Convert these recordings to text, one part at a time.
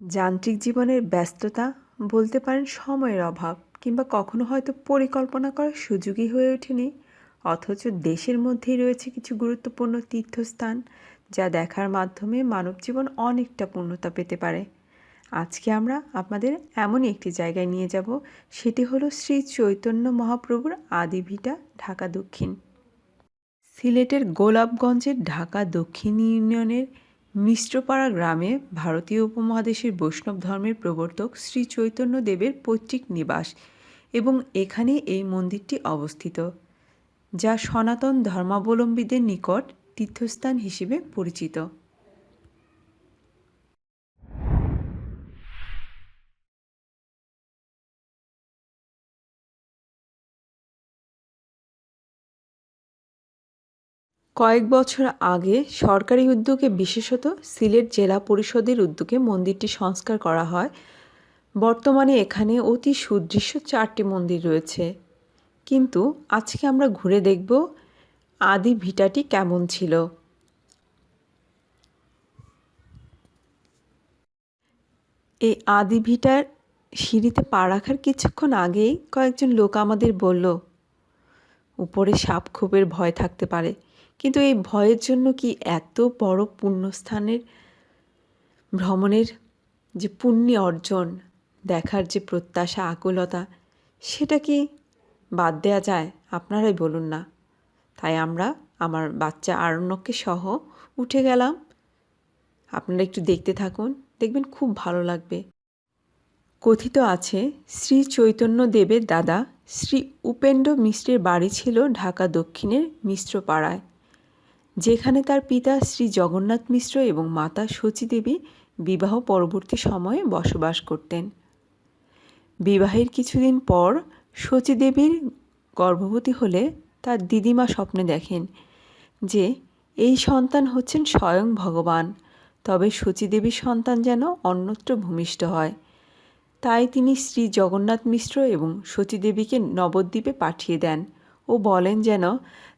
যান্ত্রিক জীবনের ব্যস্ততা বলতে পারেন সময়ের অভাব কিংবা কখনো হয়তো পরিকল্পনা করার সুযোগই হয়ে ওঠেনি, অথচ দেশের মধ্যেই রয়েছে কিছু গুরুত্বপূর্ণ তীর্থস্থান যা দেখার মাধ্যমে মানব জীবন অনেকটা পূর্ণতা পেতে পারে। আজকে আমরা আপনাদের এমনই একটি জায়গায় নিয়ে যাব, সেটি হলো শ্রী চৈতন্য মহাপ্রভুর আদিভিটা, ঢাকা দক্ষিণ। সিলেটের গোলাপগঞ্জের ঢাকা দক্ষিণ ইউনিয়নের মিশ্রপাড়া গ্রামে ভারতীয় উপমহাদেশের বৈষ্ণব ধর্মের প্রবর্তক শ্রী চৈতন্য দেবের পৈতৃক নিবাস এবং এখানে এই মন্দিরটি অবস্থিত, যা সনাতন ধর্মাবলম্বীদের নিকট তীর্থস্থান হিসেবে পরিচিত। কয়েক বছর আগে সরকারি উদ্যোগে, বিশেষত সিলেট জেলা পরিষদের উদ্যোগে মন্দিরটি সংস্কার করা হয়। বর্তমানে এখানে অতি সুদৃশ্য চারটি মন্দির রয়েছে। কিন্তু আজকে আমরা ঘুরে দেখব আদি ভিটাটি কেমন ছিল। এই আদি ভিটার সিঁড়িতে পা রাখার কিছুক্ষণ আগেই কয়েকজন লোক আমাদের বলল, উপরে সাপ খোপের ভয় থাকতে পারে। কিন্তু এই ভয়ের জন্য কি এত বড় পুণ্যস্থানের, ভ্রমণের যে পুণ্য অর্জন, দেখার যে প্রত্যাশা, আকুলতা, সেটা কি বাদ দেওয়া যায়? আপনারাই বলুন না। তাই আমরা আমার বাচ্চা আরণ্যককে সহ উঠে গেলাম। আপনারা একটু দেখতে থাকুন, দেখবেন খুব ভালো লাগবে। কথিত আছে, শ্রী চৈতন্য দেবের দাদা শ্রী উপেন্দ্র মিশ্রের বাড়ি ছিল ঢাকা দক্ষিণের মিশ্রপাড়ায়। যেখানে তার পিতা শ্রী জগন্নাথ মিশ্র এবং মাতা দেবী বিবাহ পরবর্তী সময়ে বসবাস করতেন। বিবাহের কিছুদিন পর দেবীর গর্ভবতী হলে তার দিদিমা স্বপ্নে দেখেন যে এই সন্তান হচ্ছেন স্বয়ং ভগবান, তবে দেবীর সন্তান যেন অন্যত্র ভূমিষ্ঠ হয়। তাই তিনি শ্রী জগন্নাথ মিশ্র এবং দেবীকে নবদ্বীপে পাঠিয়ে দেন ও বলেন যেন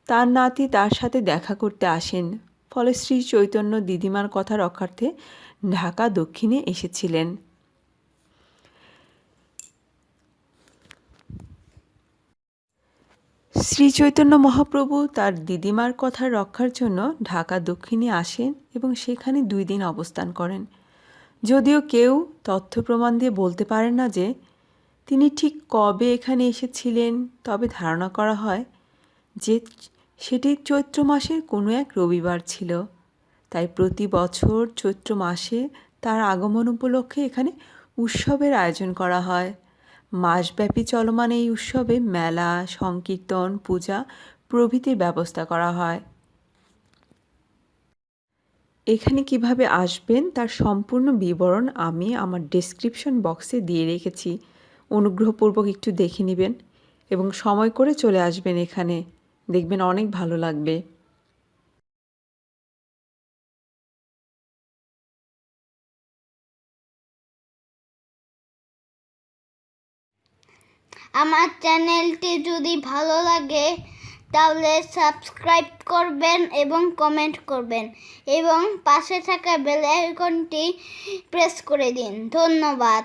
তার নাতি তার সাথে দেখা করতে আসেন। ফলে শ্রী চৈতন্য দিদিমার কথা রক্ষার্থে ঢাকা দক্ষিণে এসেছিলেন। শ্রী চৈতন্য মহাপ্রভু তার দিদিমার কথা রক্ষার জন্য ঢাকা দক্ষিণে আসেন এবং সেখানে দুই দিন অবস্থান করেন। যদিও কেউ তথ্য প্রমাণ দিয়ে বলতে পারেন না যে তিনি ঠিক কবে এখানে এসেছিলেন, তবে ধারণা করা হয় যে সেটি চৈত্র মাসের কোনো এক রবিবার ছিল। তাই প্রতি বছর চৈত্র মাসে তার আগমন উপলক্ষে এখানে উৎসবের আয়োজন করা হয়। মাসব্যাপী চলমান এই উৎসবে মেলা, সংকীর্তন, পূজা প্রভৃতির ব্যবস্থা করা হয়। এখানে কীভাবে আসবেন তার সম্পূর্ণ বিবরণ আমি আমার ডেসক্রিপশন বক্সে দিয়ে রেখেছি। অনুগ্রহপূর্বক একটু দেখে নেবেন এবং সময় করে চলে আসবেন এখানে। দেখবেন অনেক ভালো লাগবে। আমার চ্যানেলটি যদি ভালো লাগে, তাহলে সাবস্ক্রাইব করবেন এবং কমেন্ট করবেন এবং পাশে থাকা বেল আইকনটি প্রেস করে দিন। ধন্যবাদ।